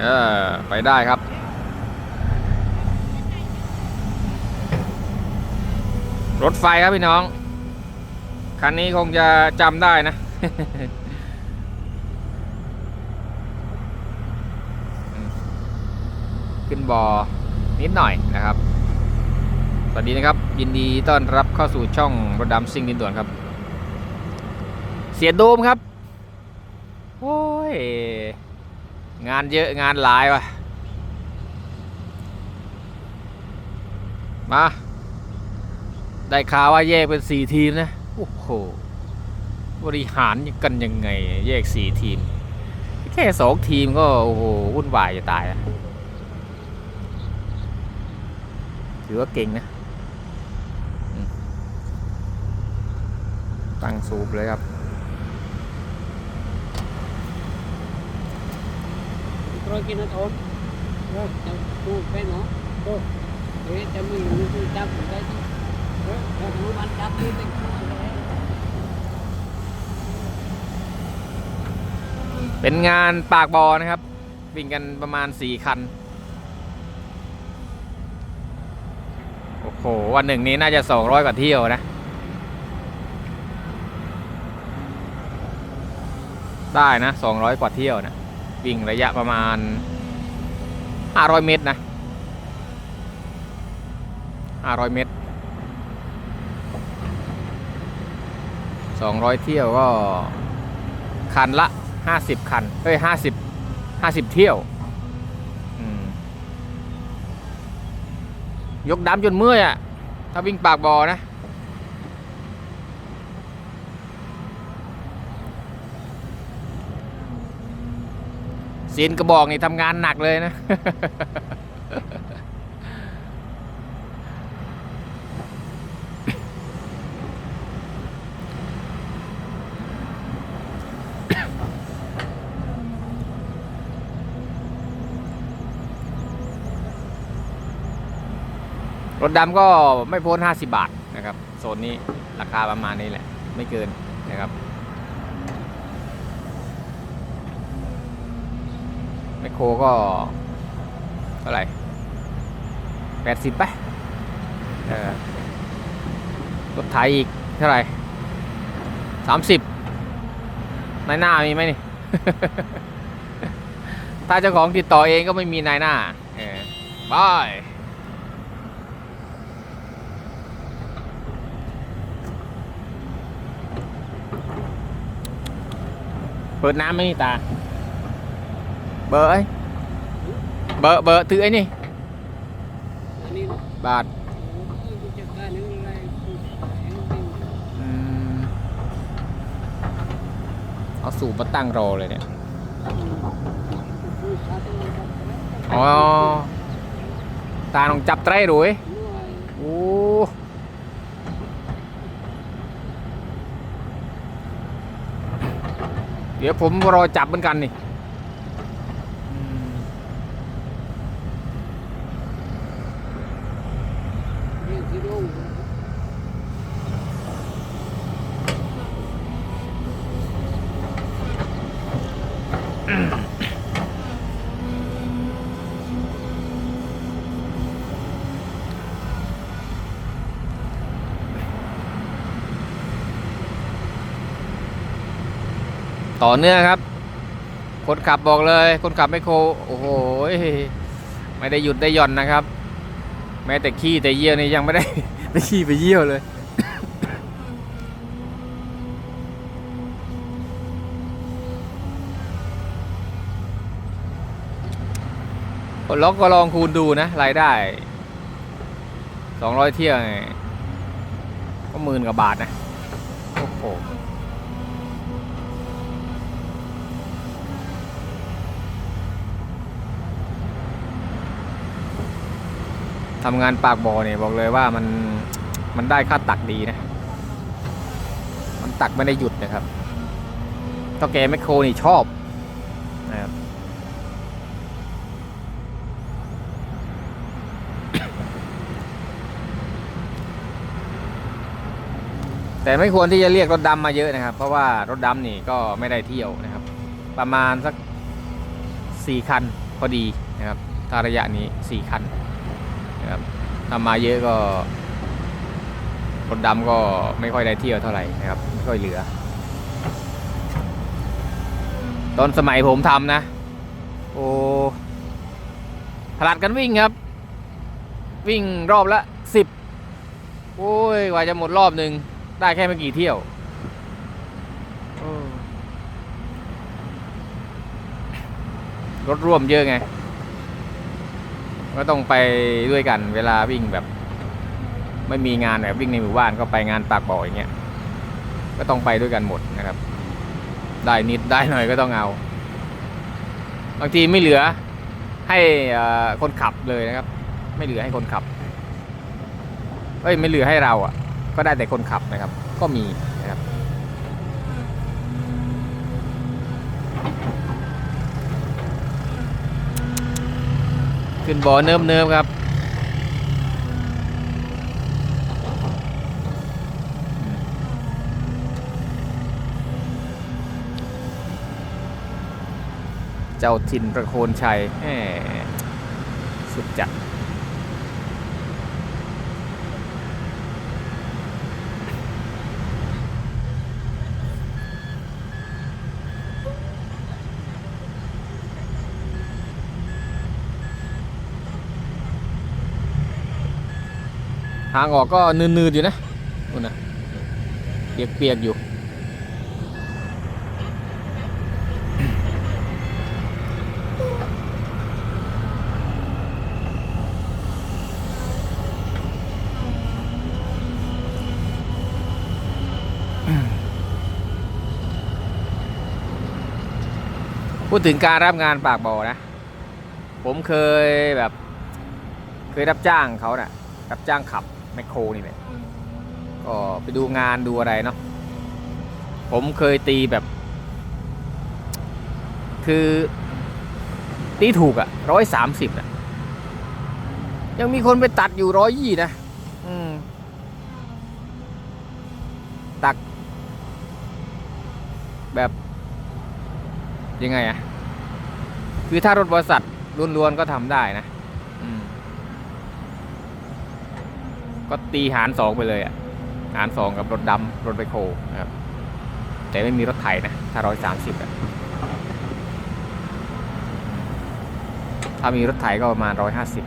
เออไปได้ครับ รถไฟครับพี่น้อง คันนี้คงจะจำได้นะ ขึ้นบอนิดหน่อยนะครับ สวัสดีนะครับ ยินดีต้อนรับเข้าสู่ช่องรถดำซิ่งดินด่วนครับ เสียโดมครับ โอ้ย งานเยอะงานหลายว่ะ มา ได้ข่าวว่าแยกเป็นสี่ทีมนะ โอ้โห บริหารกันยังไง แยกสี่ทีม แค่สองทีมก็ โอ้โห วุ่นวายจะตายอะถือว่าเก่งนะ ตั้งสูบเลยครับ rồi kia nó thốn rồi chăm tu cái nó thôi thế cho mình như tôi chăm một cái chứ rồi rồi nó bán chăm đi mình เป็นงานปากบอนะครับ วิ่งกันประมาณสี่คัน โอ้โห วันหนึ่งนี้น่าจะสองร้อยกว่าเที่ยวนะ ได้นะสองร้อยกว่าเที่ยวนะ วิ่งระยะประมาณห้าร้อยเมตรนะห้าร้อยเมตรสองร้อยเที่ยวก็ คันละห้าสิบคันเอ้ยห้าสิบห้าสิบเที่ยวยกดำจนเมื่อยอะ่ะ ถ้าวิ่งปากบอนะ เซีนกระบอกนี่ทำงานหนักเลยนะ รถดำก็ไม่พ้น 50 บาทนะครับ โซนนี้ราคาประมาณนี้แหละ ไม่เกินนะครับไม คโคก็เท่าไหร่80ไปเออรถไถอีกเท่าไหร่30นายหน้ามีไหมนี่ ถ้าเจ้าของติดต่อเองก็ไม่มีนายหน้าเออบายเปิดน้ำไหมนี่ตา เบอร์ไอ้เบอร์เบอร์ถือไอ้นี่บาทเอาสูบมาตั้งรอเลยเนี่ยอ๋อตาต้องจับไตรด้วยโอ้เดี๋ยวผมรอจับเหมือนกันนี่อืม riêng cái đô ต่อเนื่องครับ คนขับบอกเลย คนขับไม่โครโอ้โห ไม่ได้หยุดได้หย่อนนะครับ แม้แต่ขี้แต่เยี่ยวนี่ยังไม่ได้ได้ขี้ไปเยี่ยวเลย ล็อกก็ลองคูณดูนะรายได้สองร้อยเที่ยวไงก็หมื่นกว่าบาทนะ โอ้โห ทำงานปากบ่อเนี่ยบอกเลยว่ามันมันได้ค่าตักดีนะ มันตักไม่ได้หยุดนะครับเท่าแกแมคโครนี่ชอบนะครับแต่ไม่ควรที่จะเรียกรถดำมาเยอะนะครับ เพราะว่ารถดำนี่ก็ไม่ได้เที่ยวนะครับ ประมาณสักสี่คันพอดีนะครับถ้าระยะนี้สี่คัน นะครับถ้ามาเยอะก็รถดำก็ไม่ค่อยได้เที่ยวเท่าไหร่นะครับ ไม่ค่อยเหลือ ตอนสมัยผมทำนะ โอ้ผลัดกันวิ่งครับ วิ่งรอบละสิบโอ้ยกว่าจะหมดรอบหนึ่งได้แค่ไม่กี่เที่ยวรถร่วมเยอะไง ก็ต้องไปด้วยกันเวลาวิ่งแบบ ไม่มีงานแบบวิ่งในหมู่บ้านก็ไปงานปากบ่ออย่างเงี้ยก็ต้องไปด้วยกันหมดนะครับ ได้นิดได้หน่อยก็ต้องเอา บางทีไม่เหลือให้คนขับเลยนะครับ ไม่เหลือให้คนขับเอ้ยไม่เหลือให้เราอะ ก็ได้แต่คนขับนะครับ ก็มีนะครับ ขึ้นบ่อเนิมเนิมๆครับ เจ้าถิ่นประโคนชัยแหมสุดจัด ทางออกก็นืดๆอยู่นะนู่นนะเปียกๆอยู่ พูดถึงการรับงานปากบ่อนะ ผมเคยแบบ เคยรับจ้างเขานะ่ะรับจ้างขับ แมคโครนี่แหละก็ไปดูงานดูอะไรเนาะผมเคยตีแบบ คือตีถูกอะร้อยสามสิบอะยังมีคนไปตัดอยู่ร้อยยี่นะอืมตัก แบบยังไงอะคือถ้ารถบริษัทล้วนๆก็ทำได้นะ อืม ก็ตีหารสองไปเลยอะหารสองกับรถดำรถไบโคนะครับ แต่ไม่มีรถไถนะ ถ้าร้อยสามสิบอะถ้ามีรถไถก็ประมาณร้อยห้าสิบ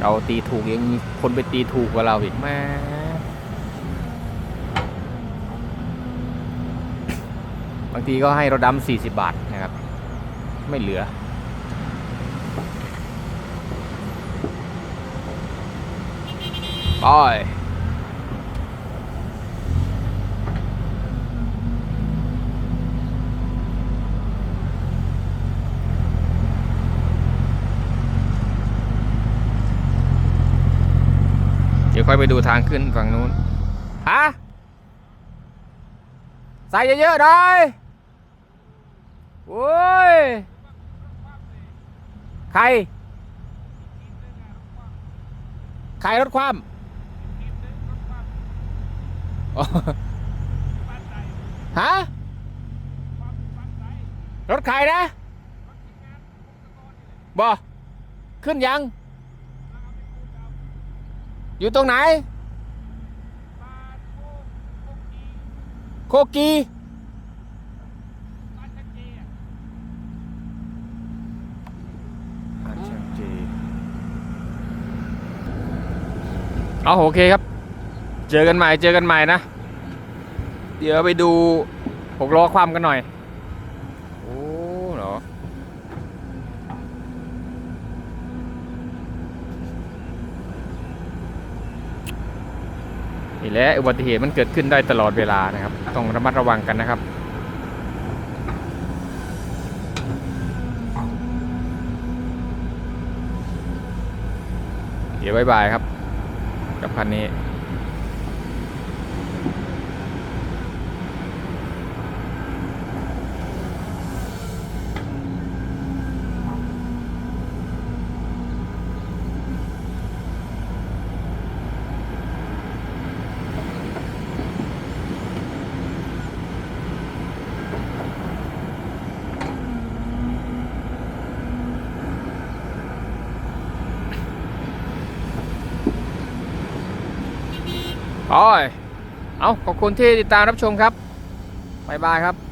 เราตีถูกยังมีคนไปตีถูกกว่าเราอีกแม่บางทีก็ให้รถดำสี่สิบบาทนะครับ ไม่เหลือ ไปเดี๋ยวค่อยไปดูทางขึ้นฝั่งนู้น ฮะ ใส่เยอะๆหน่อยโอ้ย ใคร ใครรถความฮะ รถใครนะบอขึ้นยัง อยู่ตรงไหน โคกีอาเชียงจี เอาโอเคครับ เจอกันใหม่เจอกันใหม่นะ เดี๋ยวไปดูหกล้อความกันหน่อย โอ้เหรอนี่แหละอุบัติเหตุมันเกิดขึ้นได้ตลอดเวลานะครับ ต้องระมัดระวังกันนะครับเดี๋ยวบายบายครับ กับคันนี้ โอ้ยเอาขอบคุณที่ติดตามรับชมครับบ๊ายบายครับ